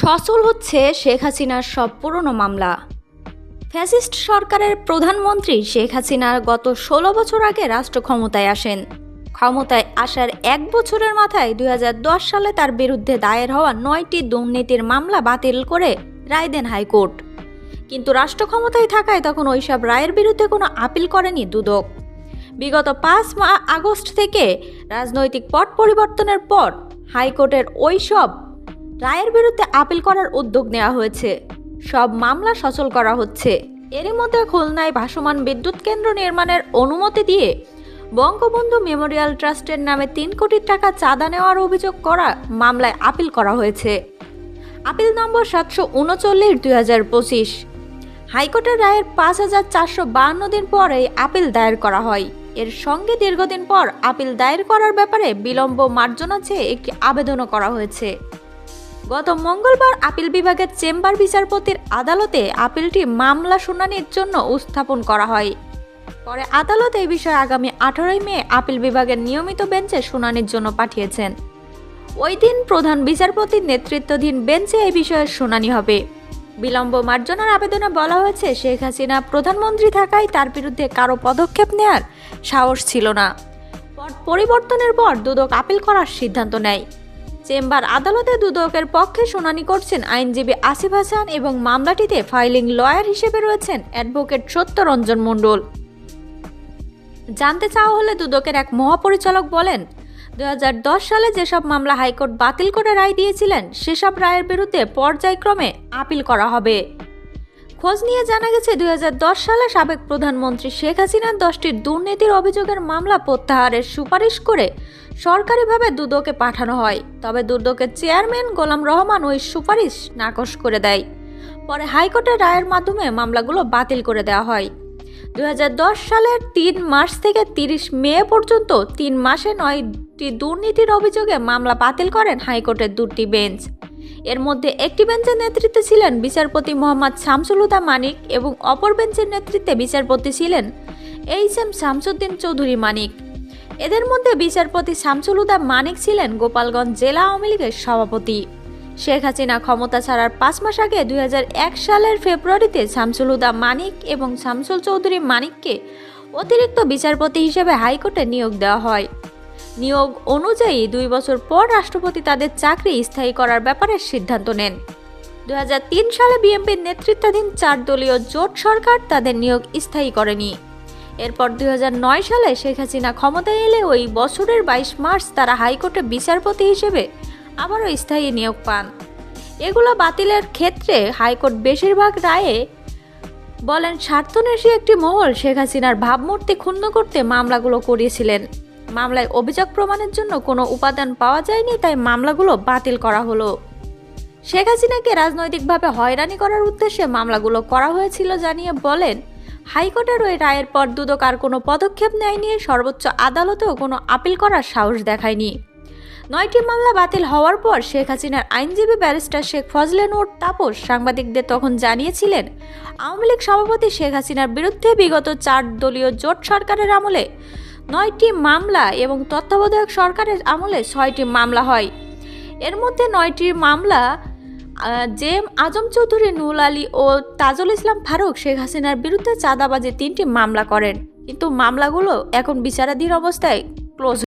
সচল হচ্ছে শেখ হাসিনার সব পুরনো মামলা। ফ্যাসিস্ট সরকারের প্রধানমন্ত্রী শেখ হাসিনা গত ষোলো বছর আগে রাষ্ট্র ক্ষমতায় আসেন। ক্ষমতায় আসার এক বছরের মাথায় দু হাজার দশ সালে তার বিরুদ্ধে দায়ের হওয়া নয়টি দুর্নীতির মামলা বাতিল করে রায় দেন হাইকোর্ট। কিন্তু রাষ্ট্র ক্ষমতায় থাকায় তখন ওইসব রায়ের বিরুদ্ধে কোনো আপিল করেনি দুদক। বিগত পাঁচ আগস্ট থেকে রাজনৈতিক পট পরিবর্তনের পর হাইকোর্টের ওই সব রায়ের বিরুদ্ধে আপিল করার উদ্যোগ নেওয়া হয়েছে। সব মামলা সচল করা হচ্ছে। এরই মধ্যে খুলনায় ভাসমান বিদ্যুৎ কেন্দ্র নির্মাণের অনুমতি দিয়ে বঙ্গবন্ধু মেমোরিয়াল ট্রাস্টের নামে তিন কোটি টাকা চাঁদা নেওয়ার অভিযোগ করা মামলায় আপিল করা হয়েছে। আপিল নম্বর সাতশো উনচল্লিশ, দুই হাজার পঁচিশ। হাইকোর্টের রায়ের পাঁচ হাজার চারশো বাহান্ন দিন পর আপিল দায়ের করা হয়। এর সঙ্গে দীর্ঘদিন পর আপিল দায়ের করার ব্যাপারে বিলম্ব মার্জনা চেয়ে একটি আবেদনও করা হয়েছে। গত মঙ্গলবার আপিল বিভাগের চেম্বার বিচারপতির আদালতে আপিলটি মামলা শুনানির জন্য উত্থাপন করা হয়। পরে আদালত এই বিষয়ে আগামী আঠারোই মে আপিল বিভাগের নিয়মিত বেঞ্চে শুনানির জন্য পাঠিয়েছেন। ওই দিন প্রধান বিচারপতির নেতৃত্বাধীন বেঞ্চে এই বিষয়ে শুনানি হবে। বিলম্ব মার্জনার আবেদনে বলা হয়েছে, শেখ হাসিনা প্রধানমন্ত্রী থাকায় তার বিরুদ্ধে কারও পদক্ষেপ নেয়ার সাহস ছিল না। পরিবর্তনের পর দুদক আপিল করার সিদ্ধান্ত নেয়। চেম্বার আদালতে দুদকের পক্ষে শুনানি করছেন আইনজীবী আসিফ হাসান এবং মামলাটিতে ফাইলিং লয়ার হিসেবে রয়েছেন অ্যাডভোকেট সত্যরঞ্জন মণ্ডল। জানতে চাওয়া হলে দুদকের এক মহাপরিচালক বলেন দু হাজার দশ সালে যেসব মামলা হাইকোর্ট বাতিল করে রায় দিয়েছিলেন, সেসব রায়ের বিরুদ্ধে পর্যায়ক্রমে আপিল করা হবে। খোঁজ নিয়ে জানা গেছে দুই হাজার দশ সালে সাবেক প্রধানমন্ত্রী শেখ হাসিনার দশটি দুর্নীতির অভিযোগের মামলা প্রত্যাহারের সুপারিশ করে সরকারিভাবে দুদকে পাঠানো হয়। তবে দুদকের চেয়ারম্যান গোলাম রহমান ওই সুপারিশ নাকচ করে দেয়। পরে হাইকোর্টের রায়ের মাধ্যমে মামলাগুলো বাতিল করে দেওয়া হয়। দুই হাজার দশ সালের তিন মার্চ থেকে তিরিশ মে পর্যন্ত তিন মাসে নয়টি দুর্নীতির অভিযোগে মামলা বাতিল করেন হাইকোর্টের দুটি বেঞ্চ। এর মধ্যে একটি বেঞ্চের নেতৃত্বে ছিলেন বিচারপতি মোহাম্মদ শামসুল হুদা মানিক এবং অপর বেঞ্চের নেতৃত্বে বিচারপতি ছিলেন এইচ এম শামসুদ্দিন চৌধুরী মানিক। এদের মধ্যে বিচারপতি শামসুল হুদা মানিক ছিলেন গোপালগঞ্জ জেলা আওয়ামী লীগের সভাপতি। শেখ হাসিনা ক্ষমতা ছাড়ার পাঁচ মাস আগে দুই হাজার এক সালের ফেব্রুয়ারিতে শামসুল হুদা মানিক এবং শামসুল চৌধুরী মানিককে অতিরিক্ত বিচারপতি হিসেবে হাইকোর্টে নিয়োগ দেওয়া হয়। নিয়োগ অনুযায়ী দুই বছর পর রাষ্ট্রপতি তাদের চাকরি স্থায়ী করার ব্যাপারে সিদ্ধান্ত নেন। দুই হাজার তিন সালে বিএনপির নেতৃত্বাধীন চার দলীয় জোট সরকার তাদের নিয়োগ স্থায়ী করেনি। এরপর দু হাজার নয় সালে শেখ হাসিনা ক্ষমতায় এলে ওই বছরের বাইশ মার্চ তারা হাইকোর্টে বিচারপতি হিসেবে আবারও স্থায়ী নিয়োগ পান। এগুলো বাতিলের ক্ষেত্রে হাইকোর্ট বেশিরভাগ রায়ে বলেন স্বার্থন্বেষী একটি মহল শেখ হাসিনার ভাবমূর্তি ক্ষুণ্ণ করতে মামলাগুলো করিয়েছিলেন। মামলায় অভিযোগ প্রমাণের জন্য কোনো উপাদান পাওয়া যায়নি, তাই মামলাগুলো বাতিল করা হলো। শেখ হাসিনাকে রাজনৈতিকভাবে হয়রানি করার উদ্দেশ্যে মামলাগুলো করা হয়েছিল জানিয়ে বলেন, হাইকোর্টের ওই রায়ের পর দুদক আর কোনো পদক্ষেপ নেয়নি, সর্বোচ্চ আদালতেও কোনো আপিল করার সাহস দেখায়নি। নয়টি মামলা বাতিল হওয়ার পর শেখ হাসিনার আইনজীবী ব্যারিস্টার শেখ ফজলে নূর তাপস সাংবাদিকদের তখন জানিয়েছিলেন, আওয়ামী লীগ সভাপতি শেখ হাসিনার বিরুদ্ধে বিগত চার দলীয় জোট সরকারের আমলে নয়টি মামলা এবং তত্ত্বাবধায়ক সরকারের আমলে ছয়টি মামলা হয়। এর মধ্যে নয়টি মামলা জেম আজম চৌধুরী নুল আলী ও তাজুল ইসলাম ফারুক শেখ হাসিনার বিরুদ্ধে চাঁদাবাজি তিনটি মামলা করেন। কিন্তু মামলাগুলো এখন বিচারাধীন অবস্থায় ক্লোজ